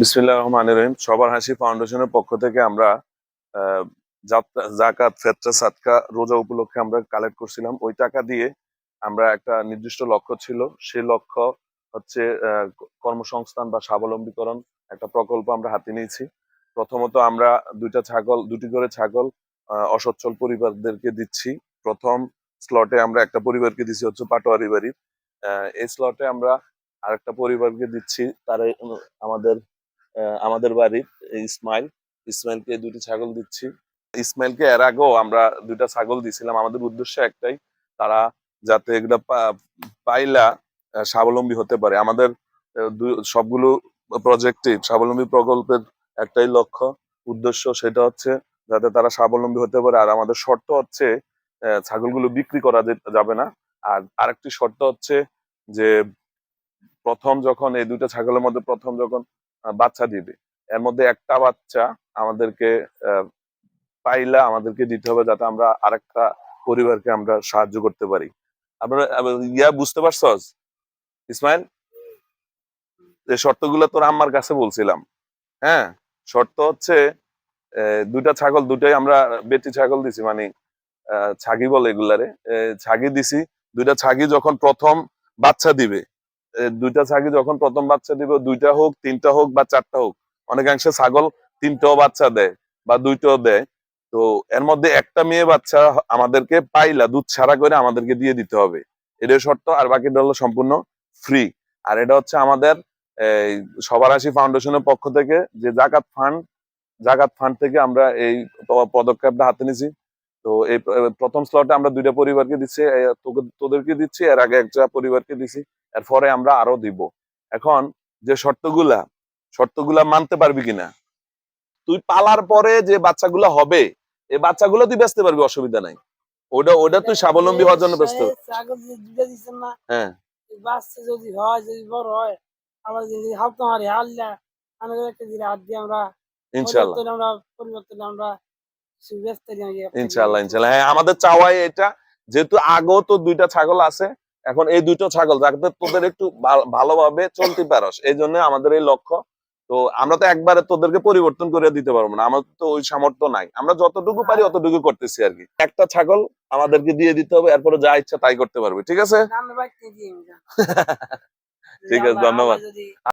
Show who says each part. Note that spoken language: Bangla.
Speaker 1: বিসমিল্লাহ রহমান রহিম। সবার হাসি ফাউন্ডেশনের পক্ষ থেকে আমরা জাকাত ফেতরা, সাদকা, রোজা উপলক্ষে আমরা কালেক্ট করছিলাম। ওই টাকা দিয়ে আমরা একটা নির্দিষ্ট লক্ষ্য ছিল। সেই লক্ষ্য হচ্ছে কর্মসংস্থান বা স্বাবলম্বীকরণ একটা প্রকল্প আমরা হাতে নিয়েছি। প্রথমত আমরা দুইটা ছাগল, দুটি করে ছাগল অসচ্ছল পরিবারদেরকে দিচ্ছি। প্রথম স্লটে আমরা একটা পরিবারকে দিচ্ছি, হচ্ছে পাটোয়ারি বাড়ির। এই স্লটে আমরা আরেকটা পরিবারকে দিচ্ছি। তারা আমাদের আমাদের বাড়ির ইসমাইল। ইসমাইলকে দুটি ছাগল দিচ্ছি। ইসমাইলকে এর আগেও আমরা দুইটা ছাগল দিছিলাম। আমাদের উদ্দেশ্য একটাই, তারা যাতে এগুলা পাইলা স্বাবলম্বী হতে পারে। আমাদের সবগুলো প্রজেক্টে স্বাবলম্বী প্রকল্পের একটাই লক্ষ্য। উদ্দেশ্য সেটা হচ্ছে যাতে তারা স্বাবলম্বী হতে পারে। আর আমাদের শর্ত হচ্ছে ছাগলগুলো বিক্রি করা যাবে না। আর আরেকটি শর্ত হচ্ছে যে, প্রথম যখন, এই দুইটা ছাগলের মধ্যে প্রথম যখন বাচ্চা দিবে। এর মধ্যে একটা বাচ্চা আমাদেরকে পাইলা আমাদেরকে দিতে হবে যাতে আমরা আরেকটা পরিবারকে আমরা সাহায্য করতে পারি। আপনারা ইয়া বুঝতে পারছস? ইসমাইল? যে শর্তগুলো তোর আম্মার কাছে বলছিলাম। হ্যাঁ? শর্ত হচ্ছে দুইটা ছাগল দুটাই আমরা বেটি ছাগল দিছি মানে ছাগি বলে এগুলারে। ছাগি দিছি, দুইটা ছাগি যখন প্রথম বাচ্চা দিবে দুইটা ছাগি যখন প্রথম বাচ্চা দিবে, দুইটা হোক, তিনটা হোক বা চারটা হোক, অনেকাংশে ছাগল তিনটাও বাচ্চা দেয় বা দুইটাও দেয়। তো এর মধ্যে একটা মেয়ে বাচ্চা আমাদেরকে পাইলা, দুধ ছাড়া করে আমাদেরকে দিয়ে দিতে হবে। এটা শর্ত, আর বাকিটা হলো সম্পূর্ণ ফ্রি আর এটা হচ্ছে আমাদের সবার আশি ফাউন্ডেশনের পক্ষ থেকে যে জাকাত ফান্ড জাকাত ফান্ড থেকে আমরা এই পদক্ষেপটা হাতে নিছি। তো এই প্রথম স্লটে আমরা দুইটা পরিবারকে দিচ্ছি তোদেরকে দিচ্ছি এর আগে একটা পরিবারকে দিছি এরপরে আমরা আরও দিব। এখন যে শর্তগুলা শর্তগুলা মানতে পারবি কিনা? তুই পালার পরে যে বাচ্চাগুলা হবে এই বাচ্চাগুলো তুই বেচতে পারবি অসুবিধা নাই। ওটা ওটা তুই স্বাবলম্বী হওয়ার জন্য ব্যস্ত। হ্যাঁ।
Speaker 2: বাচ্চা যদি হয় যদি বড় হয় যদি হাল্লা হাত দিয়ে আমরা
Speaker 1: ইনশাল্লাহ
Speaker 2: আমরা পরিবর্তন আমরা
Speaker 1: ইনশাল্লাহ ইনশাল্লাহ হ্যাঁ আমাদের চাওয়াই এটা। যেহেতু আগেও তো দুইটা ছাগল আছে এখন এই দুটো ছাগল যাতে তোদের একটু ভালোভাবে চলতে পারস এই জন্য আমাদের এই লক্ষ্য। তো আমরা তো একবারে তোদেরকে পরিবর্তন করে দিতে পারব না আমাদের তো ওই সামর্থ্য নাই। আমরা যতটুকু পারি অতটুকু করতেছি আর কি। একটা ছাগল আমাদেরকে দিয়ে দিতে হবে এরপরে যা ইচ্ছা তাই করতে পারবে ঠিক আছে? ঠিক আছে, ধন্যবাদ।